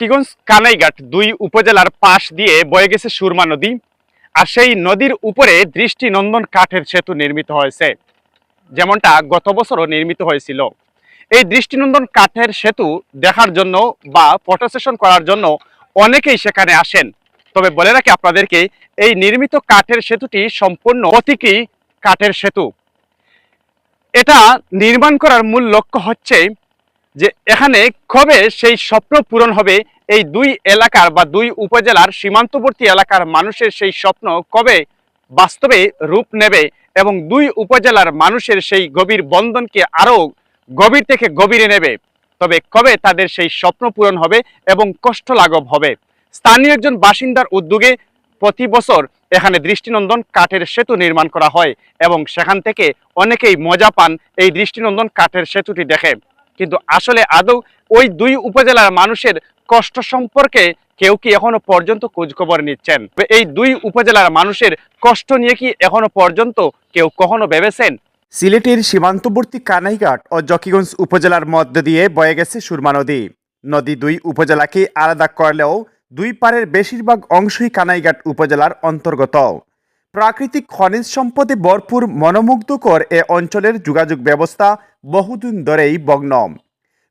জকিগঞ্জ কানাইঘাট দুই উপজেলার পাশ দিয়ে বয়ে গেছে সুরমা নদী, আর সেই নদীর উপরে দৃষ্টিনন্দন কাঠের সেতু নির্মিত হয়েছে। যেমনটা গত বছরও নির্মিত হয়েছিল। এই দৃষ্টিনন্দন কাঠের সেতু দেখার জন্য বা ফটো সেশন করার জন্য অনেকেই সেখানে আসেন। তবে বলে রাখি আপনাদেরকে, এই নির্মিত কাঠের সেতুটি সম্পূর্ণ প্রতীকী কাঠের সেতু। এটা নির্মাণ করার মূল লক্ষ্য হচ্ছে যে এখানে কবে সেই স্বপ্ন পূরণ হবে, এই দুই এলাকার বা দুই উপজেলার সীমান্তবর্তী এলাকার মানুষের সেই স্বপ্ন কবে বাস্তবে রূপ নেবে এবং দুই উপজেলার মানুষের সেই গভীর বন্ধনকে আরও গভীর থেকে গভীরে নেবে, তবে কবে তাদের সেই স্বপ্ন পূরণ হবে এবং কষ্ট লাঘব হবে? স্থানীয় একজন বাসিন্দার উদ্যোগে প্রতি বছর এখানে দৃষ্টিনন্দন কাঠের সেতু নির্মাণ করা হয় এবং সেখান থেকে অনেকেই মজা পান এই দৃষ্টিনন্দন কাঠের সেতুটি দেখে। কিন্তু আসলে আদৌ ওই দুই উপজেলার মানুষের কষ্ট সম্পর্কে কেউ কি এখনও পর্যন্ত খোঁজখবর নিচ্ছেন? এই দুই উপজেলার মানুষের কষ্ট নিয়ে কি এখনও পর্যন্ত কেউ কখনো ভেবেছেন? সিলেটের সীমান্তবর্তী কানাইঘাট ও জকিগঞ্জ উপজেলার মধ্য দিয়ে বয়ে গেছে সুরমা নদী। নদী দুই উপজেলাকে আলাদা করলেও দুই পারের বেশিরভাগ অংশই কানাইঘাট উপজেলার অন্তর্গত। প্রাকৃতিক খনিজ সম্পদে ভরপুর মনোমুগ্ধকর এ অঞ্চলের যোগাযোগ ব্যবস্থা বহুদিন ধরেই বগ্ন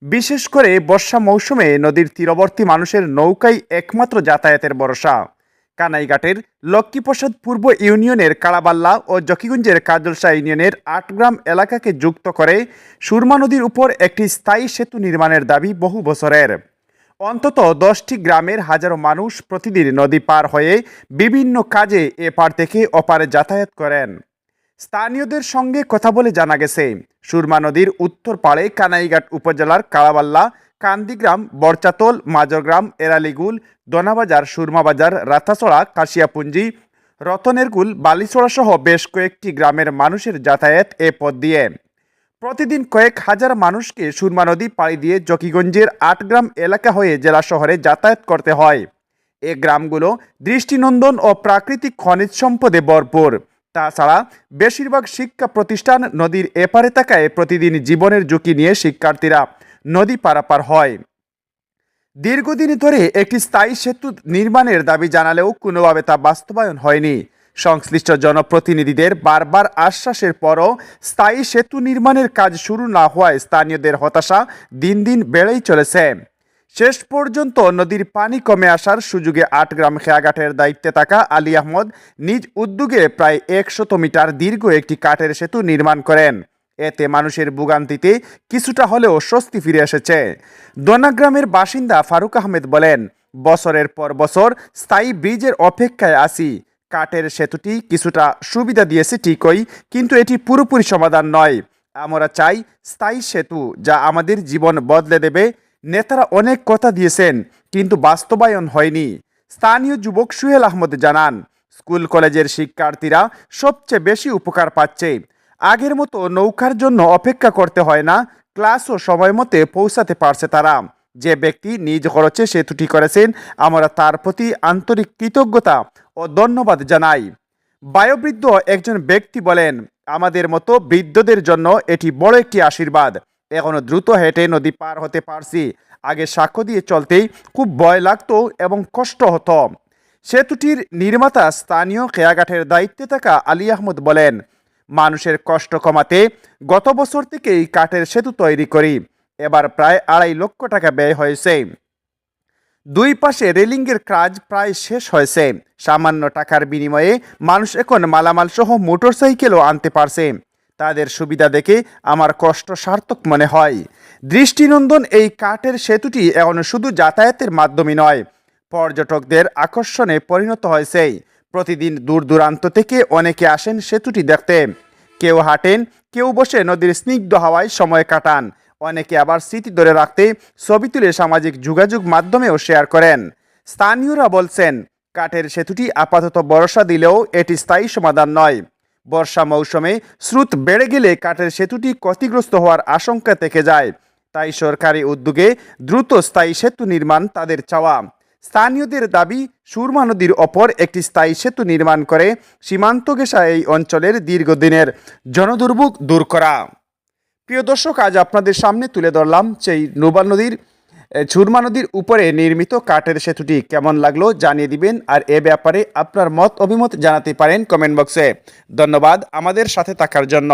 বিশেষ করে বর্ষা মৌসুমে নদীর তীরবর্তী মানুষের নৌকাই একমাত্র যাতায়াতের ভরসা। কানাইঘাটের লক্ষ্মীপ্রসাদ পূর্ব ইউনিয়নের কালাবাল্লা ও জকিগঞ্জের কাজলসা ইউনিয়নের আটগ্রাম এলাকাকে যুক্ত করে সুরমা নদীর উপর একটি স্থায়ী সেতু নির্মাণের দাবি বহু বছরের। অন্তত দশটি গ্রামের হাজারো মানুষ প্রতিদিন নদী পার হয়ে বিভিন্ন কাজে এপার থেকে অপারে যাতায়াত করেন। স্থানীয়দের সঙ্গে কথা বলে জানা গেছে, সুরমা নদীর উত্তর পাড়ে কানাইঘাট উপজেলার কালাবাল্লা, কান্দিগ্রাম, বরচাতল মাজরগ্রাম এরালিগুল, দনাবাজার, সুরমাবাজার রাতাছড়া কাশিয়াপুঞ্জি, রতনেরগুল বালিছড়া সহ বেশ কয়েকটি গ্রামের মানুষের যাতায়াত এ পথ দিয়ে। প্রতিদিন কয়েক হাজার মানুষকে সুরমা নদী পাড়ি দিয়ে জকিগঞ্জের আটগ্রাম এলাকা হয়ে জেলা শহরে যাতায়াত করতে হয়। এ গ্রামগুলো দৃষ্টিনন্দন ও প্রাকৃতিক খনিজ সম্পদে ভরপুর। তাছাড়া বেশিরভাগ শিক্ষা প্রতিষ্ঠান নদীর এপারে থাকায় প্রতিদিন জীবনের ঝুঁকি নিয়ে শিক্ষার্থীরা নদী পারাপার হয়। দীর্ঘদিন ধরে একটি স্থায়ী সেতু নির্মাণের দাবি জানালেও কোনোভাবে তা বাস্তবায়ন হয়নি। সংশ্লিষ্ট জনপ্রতিনিধিদের বারবার আশ্বাসের পরও স্থায়ী সেতু নির্মাণের কাজ শুরু না হওয়ায় স্থানীয়দের হতাশা দিন দিন বেড়েই চলেছে। শেষ পর্যন্ত নদীর পানি কমে আসার সুযোগে আটগ্রাম খেয়াঘাটের দায়িত্বে থাকা আলী আহমদ নিজ উদ্যোগে প্রায় একশত মিটার দীর্ঘ একটি কাঠের সেতু নির্মাণ করেন। এতে মানুষের ভোগান্তিতে কিছুটা হলেও স্বস্তি ফিরে এসেছে। দোনাগ্রামের বাসিন্দা ফারুক আহমেদ বলেন, বছরের পর বছর স্থায়ী ব্রিজের অপেক্ষায় আসি কাঠের সেতুটি কিছুটা সুবিধা দিয়েছে ঠিকই, কিন্তু এটি পুরোপুরি সমাধান নয়। আমরা চাই স্থায়ী সেতু যা আমাদের জীবন বদলে দেবে। নেতারা অনেক কথা দিয়েছেন, কিন্তু বাস্তবায়ন হয়নি। স্থানীয় যুবক সুহেল আহমদ জানান, স্কুল কলেজের শিক্ষার্থীরা সবচেয়ে বেশি উপকার পাচ্ছে। আগের মতো নৌকার জন্য অপেক্ষা করতে হয় না, ক্লাসও সময় মতে পৌঁছাতে পারছে তারা। যে ব্যক্তি নিজ খরচে সেতুটি করেছেন, আমরা তার প্রতি আন্তরিক কৃতজ্ঞতা ও ধন্যবাদ জানাই। বায়োবৃদ্ধ একজন ব্যক্তি বলেন, আমাদের মতো বৃদ্ধদের জন্য এটি বড় একটি আশীর্বাদ। এখনও দ্রুত হেঁটে নদী পার হতে পারছি। আগে সাক্ষ্য দিয়ে চলতেই খুব ভয় লাগতো এবং কষ্ট হতো। সেতুটির নির্মাতা স্থানীয় খেয়াঘাটের দায়িত্বে থাকা আলী আহমদ বলেন, মানুষের কষ্ট কমাতে গত বছর থেকেই কাঠের সেতু তৈরি করি। এবার প্রায় আড়াই লক্ষ টাকা ব্যয় হয়েছে। দুই পাশে রেলিংয়ের কাজ প্রায় শেষ হয়েছে। সামান্য টাকার বিনিময়ে মানুষ এখন মালামাল সহ মোটরসাইকেলও আনতে পারছে। তাদের সুবিধা দেখে আমার কষ্ট সার্থক মনে হয়। দৃষ্টিনন্দন এই কাঠের সেতুটি এখন শুধু যাতায়াতের মাধ্যমে নয়, পর্যটকদের আকর্ষণে পরিণত হয়েছে। প্রতিদিন দূর দূরান্ত থেকে অনেকে আসেন সেতুটি দেখতে। কেউ হাঁটেন, কেউ বসে নদীর স্নিগ্ধ হাওয়ায় সময় কাটান। অনেকে আবার স্মৃতি ধরে রাখতে ছবি তুলে সামাজিক যোগাযোগ মাধ্যমেও শেয়ার করেন। স্থানীয়রা বলছেন, কাঠের সেতুটি আপাতত ভরসা দিলেও এটি স্থায়ী সমাধান নয়। বর্ষা মৌসুমে স্রোত বেড়ে গেলে কাঠের সেতুটি ক্ষতিগ্রস্ত হওয়ার আশঙ্কা থেকে যায়। তাই সরকারি উদ্যোগে দ্রুত স্থায়ী সেতু নির্মাণ তাদের চাওয়া। স্থানীয়দের দাবি, সুরমা নদীর ওপর একটি স্থায়ী সেতু নির্মাণ করে সীমান্ত ঘেঁষা এই অঞ্চলের দীর্ঘদিনের জনদুর্ভোগ দূর করা। প্রিয় দর্শক, আজ আপনাদের সামনে তুলে ধরলাম সেই নোবাল নদীর এ, সুরমা নদীর উপরে নির্মিত কাঠের সেতুটি কেমন লাগল জানিয়ে দিবেন আর এ ব্যাপারে আপনার মত অভিমত জানাতে পারেন কমেন্ট বক্সে। ধন্যবাদ আমাদের সাথে থাকার জন্য।